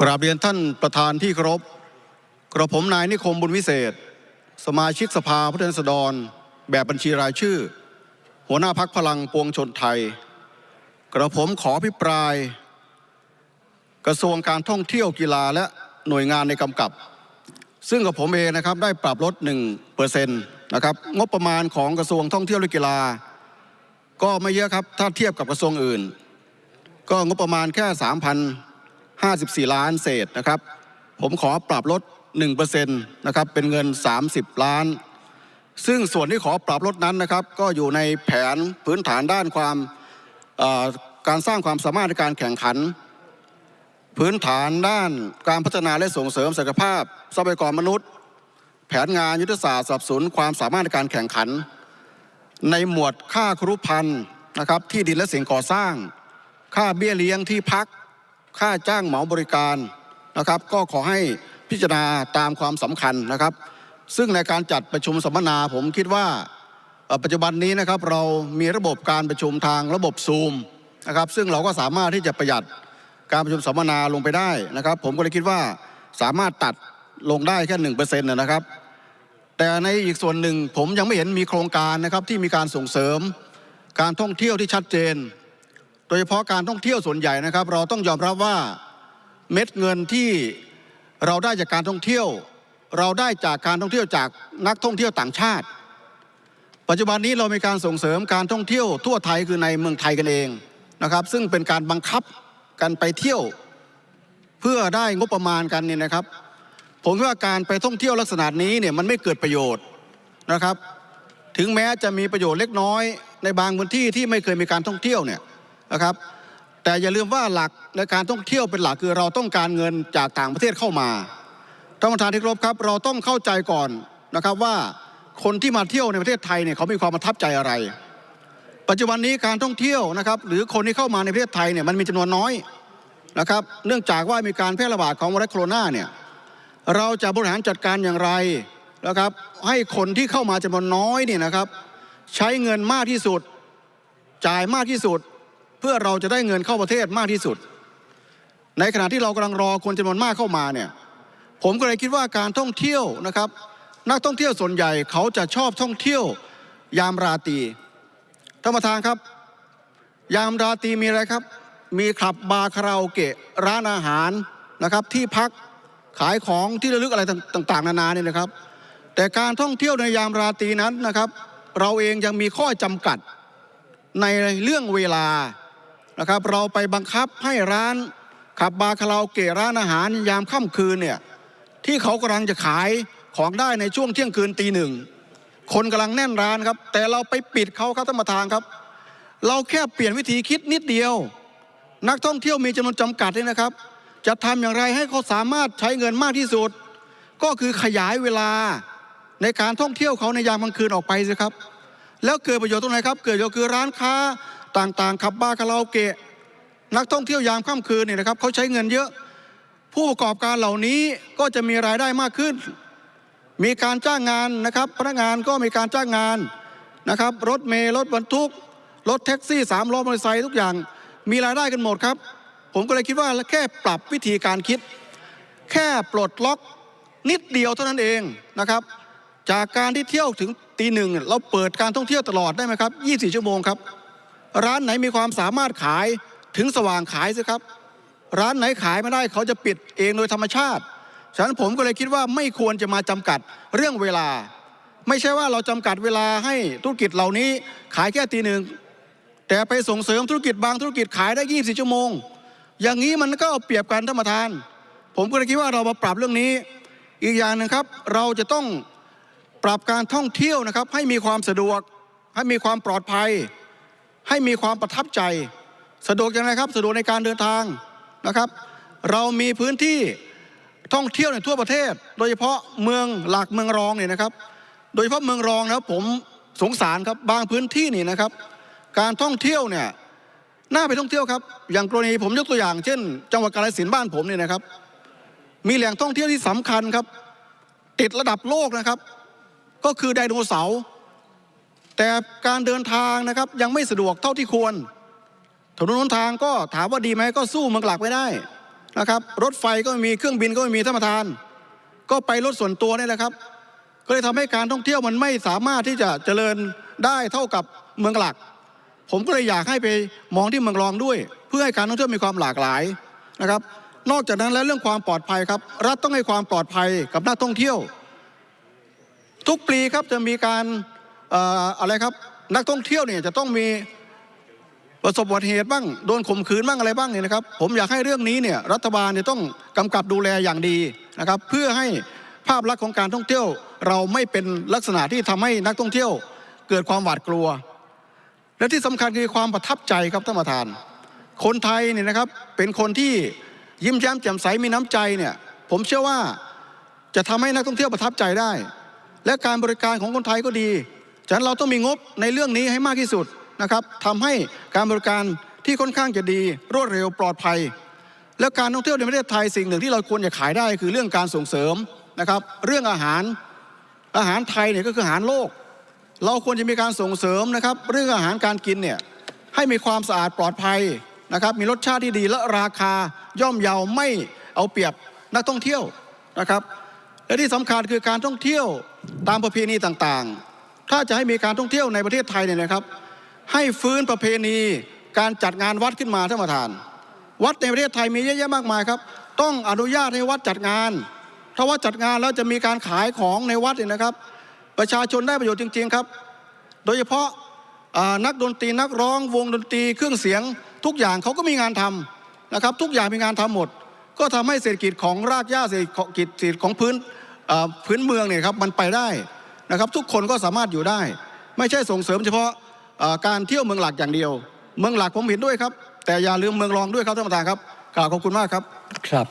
กราบเรียนท่านประธานที่เคารพกระผมนายนิคมบุญวิเศษ สมาชิกสภาผู้แทนราษฎรแบบบัญชีรายชื่อ หัวหน้าพักพลังปวงชนไทย กระผมขอพิปราย กระทรวงการท่องเที่ยวกีฬาและหน่วยงานในกำกับ ซึ่งกับผมเองนะครับได้ปรับลด1เปอร์เซ็นต์นะครับงบประมาณของกระทรวงท่องเที่ยวและกีฬา ก็ไม่เยอะครับถ้าเทียบกับกระทรวงอื่น ก็งบประมาณแค่ 54 ล้านเศษนะครับ ผมขอปรับลด1%นะครับเป็นเงิน 30 ล้าน ซึ่งส่วนที่ขอปรับลดนั้นนะครับ ก็อยู่ในแผนพื้นฐานด้านความการสร้างความสามารถในการแข่งขัน พื้นฐานด้านการพัฒนาและส่งเสริมศักยภาพทรัพยากรมนุษย์ แผนงานยุทธศาสตร์สนับสนุนความสามารถในการแข่งขัน ในหมวดค่าครุพันธ์นะครับที่ดินและสิ่งก่อสร้าง ค่าเบี้ยเลี้ยงที่พัก ค่าจ้างเหมาบริการนะครับ ก็ขอให้พิจารณาตามความสำคัญนะครับ ซึ่งในการจัดประชุมสัมมนาผมคิดว่าปัจจุบันนี้นะครับเรามีระบบการประชุมทางระบบซูมนะครับ ซึ่งเราก็สามารถที่จะประหยัดการประชุมสัมมนาลงไปได้นะครับ ผมก็เลยคิดว่าสามารถตัดลงได้แค่หนึ่งเปอร์เซ็นต์นะครับ แต่ในอีกส่วนหนึ่งผมยังไม่เห็นมีโครงการนะครับที่มีการส่งเสริมการท่องเที่ยวที่ชัดเจน โดยเฉพาะการท่องเที่ยวส่วนใหญ่นะครับ เราต้องยอมรับว่าเม็ดเงินที่เราได้จากการท่องเที่ยว เราได้จากการท่องเที่ยวจากนักท่องเที่ยวต่างชาติ ปัจจุบันนี้เรามีการส่งเสริมการท่องเที่ยวทั่วไทยคือในเมืองไทยกันเองนะครับ ซึ่งเป็นการบังคับกันไปเที่ยวเพื่อได้งบประมาณกันเนี่ยนะครับ ผมว่าการไปท่องเที่ยวลักษณะนี้เนี่ยมันไม่เกิดประโยชน์นะครับ ถึงแม้จะมีประโยชน์เล็กน้อยในบางพื้นที่ที่ไม่เคยมีการท่องเที่ยวเนี่ย นะครับ แต่อย่าลืมว่าหลักในการท่องเที่ยวเป็นหลักคือเราต้องการเงินจากต่างประเทศเข้ามาท่านประธานที่เคารพครับ เราต้องเข้าใจก่อนนะครับว่าคนที่มาเที่ยวในประเทศไทยเนี่ยเขามีความประทับใจอะไร ปัจจุบันนี้การท่องเที่ยวนะครับหรือคนที่เข้ามาในประเทศไทยเนี่ยมันมีจำนวนน้อยนะครับ เนื่องจากว่ามีการแพร่ระบาดของไวรัสโคโรนาเนี่ยเราจะบริหารจัดการอย่างไรนะครับ ให้คนที่เข้ามาจำนวนน้อยเนี่ยนะครับ ใช้เงินมากที่สุด จ่ายมากที่สุด เพื่อเราจะได้เงินเข้าประเทศมากที่สุด ในขณะที่เรากำลังรอคนจำนวนมากเข้ามาเนี่ยผมก็เลยคิดว่าการท่องเที่ยวนะครับ นักท่องเที่ยวส่วนใหญ่เขาจะชอบท่องเที่ยวยามราตรีท่านประธานครับ ยามราตรีมีอะไรครับ มีคลับบาร์คาราโอเกะร้านอาหารนะครับ ที่พักขายของที่ระลึกอะไรต่าง ๆ นานาเนี่ยนะครับ แต่การท่องเที่ยวในยามราตรีนั้นนะครับ เราเองยังมีข้อจำกัดในเรื่องเวลา นะครับเราไปบังคับให้ร้านขับบาร์คาราโอเกะร้านอาหารยามค่ำคืนเนี่ยที่เขากำลังจะขายของได้ในช่วงเที่ยงคืนตีหนึ่งคนกำลังแน่นร้านครับ แต่เราไปปิดเขาครับท่านประธานครับ เราแค่เปลี่ยนวิธีคิดนิดเดียว นักท่องเที่ยวมีจำนวนจำกัดเนี่ยนะครับ จะทำอย่างไรให้เขาสามารถใช้เงินมากที่สุด ก็คือขยายเวลาในการท่องเที่ยวเขาในยามกลางคืนออกไปสิครับ แล้วเกิดประโยชน์ตรงไหนครับ เกิดประโยชน์คือร้านค้า ต่างๆขับบาคาราโอเกะ นักท่องเที่ยวยามค่ำคืนเนี่ยนะครับเขาใช้เงินเยอะ ผู้ประกอบการเหล่านี้ก็จะมีรายได้มากขึ้น มีการจ้างงานนะครับ พนักงานก็มีการจ้างงานนะครับ รถเมล์รถบรรทุก รถแท็กซี่สามล้อมอเตอร์ไซค์ทุกอย่าง มีรายได้กันหมดครับ ผมก็เลยคิดว่าแค่ปรับวิธีการคิด แค่ปลดล็อกนิดเดียวเท่านั้นเองนะครับ จากการที่เที่ยวถึงตีหนึ่งเราเปิดการท่องเที่ยวตลอดได้ไหมครับ 24 ชั่วโมงครับ ร้านไหนมีความสามารถขายถึงสว่างขายสิครับ ร้านไหนขายไม่ได้เขาจะปิดเองโดยธรรมชาติ ฉะนั้นผมก็เลยคิดว่าไม่ควรจะมาจำกัดเรื่องเวลา ไม่ใช่ว่าเราจำกัดเวลาให้ธุรกิจเหล่านี้ขายแค่ตีหนึ่งแต่ไปส่งเสริมธุรกิจบางธุรกิจขายได้ 24 ชั่วโมง อย่างนี้มันก็เอาเปรียบกันท่านประธาน ผมก็เลยคิดว่าเรามาปรับเรื่องนี้ อีกอย่างหนึ่งครับ เราจะต้องปรับการท่องเที่ยวนะครับ ให้มีความสะดวก ให้มีความปลอดภัย ให้มีความประทับใจ สะดวกอย่างไรครับ สะดวกในการเดินทางนะครับ เรามีพื้นที่ท่องเที่ยวในทั่วประเทศ โดยเฉพาะเมืองหลักเมืองรองเนี่ยนะครับ โดยเฉพาะเมืองรองนะครับผมสงสารครับบางพื้นที่นี่นะครับ การท่องเที่ยวเนี่ยน่าไปท่องเที่ยวครับ อย่างกรณีผมยกตัวอย่าง เช่น จังหวัดกาฬสินธุ์บ้านผมเนี่ยนะครับ มีแหล่งท่องเที่ยวที่สำคัญครับ ติดระดับโลกนะครับ ก็คือไดโนเสาร์ แต่การเดินทางนะครับยังไม่สะดวกเท่าที่ควร ถนนหนทางก็ถามว่าดีไหมก็สู้เมืองหลักไม่ได้นะครับ รถไฟก็ไม่มีเครื่องบินก็ไม่มีท่านประธาน ก็ไปรถส่วนตัวนี่แหละครับ ก็เลยทำให้การท่องเที่ยวมันไม่สามารถที่จะเจริญได้เท่ากับเมืองหลัก ผมก็เลยอยากให้ไปมองที่เมืองรองด้วย เพื่อให้การท่องเที่ยวมีความหลากหลายนะครับ นอกจากนั้นแล้วเรื่องความปลอดภัยครับ รัฐต้องให้ความปลอดภัยกับนักท่องเที่ยว ทุกปีครับจะมีการ อะไรครับนักท่องเที่ยวเนี่ยจะต้องมีประสบอุบัติเหตุบ้างโดนข่มขืนบ้างอะไรบ้างเนี่ยนะครับ ผมอยากให้เรื่องนี้เนี่ยรัฐบาลเนี่ยต้องกำกับดูแลอย่างดีนะครับ เพื่อให้ภาพลักษณ์ของการท่องเที่ยว เราไม่เป็นลักษณะที่ทำให้นักท่องเที่ยว เกิดความหวาดกลัว และที่สำคัญคือความประทับใจครับท่านประธาน คนไทยเนี่ยนะครับเป็นคนที่ยิ้มแย้มแจ่มใสมีน้ำใจเนี่ย ผมเชื่อว่าจะทำให้นักท่องเที่ยวประทับใจได้ และการบริการของคนไทยก็ดี ฉะนั้นเราต้องมีงบในเรื่องนี้ให้มากที่สุดนะครับทำให้การบริการที่ค่อนข้างจะดีรวดเร็วปลอดภัย แล้วการท่องเที่ยวในประเทศไทยสิ่งหนึ่งที่เราควรจะขายได้คือเรื่องการส่งเสริมนะครับ เรื่องอาหารอาหารไทยเนี่ยก็คืออาหารโลก เราควรจะมีการส่งเสริมนะครับ เรื่องอาหารการกินเนี่ยให้มีความสะอาดปลอดภัยนะครับ มีรสชาติที่ดีและราคาย่อมเยาไม่เอาเปรียบนักท่องเที่ยวนะครับ และที่สำคัญคือการท่องเที่ยวตามประเพณีต่างๆ ถ้าจะให้มีการท่องเที่ยวในประเทศไทยเนี่ยนะครับ ให้ฟื้นประเพณีการจัดงานวัดขึ้นมาท่านประธาน วัดในประเทศไทยมีเยอะแยะมากมายครับ ต้องอนุญาตให้วัดจัดงาน ถ้าวัดจัดงานแล้วจะมีการขายของในวัดเนี่ยนะครับ ประชาชนได้ประโยชน์จริง ๆครับ โดยเฉพาะนักดนตรีนักร้องวงดนตรีเครื่องเสียง ทุกอย่างเขาก็มีงานทำนะครับ ทุกอย่างมีงานทำหมด ก็ทำให้เศรษฐกิจของรากหญ้าเศรษฐกิจของพื้นพื้นเมืองเนี่ยครับมันไปได้ นะครับทุกคนก็สามารถอยู่ได้ ไม่ใช่ส่งเสริมเฉพาะการเที่ยวเมืองหลักอย่างเดียว เมืองหลักผมเห็นด้วยครับ แต่อย่าลืมเมืองรองด้วยครับท่านประธานครับกล่าวขอบคุณมากครับครับ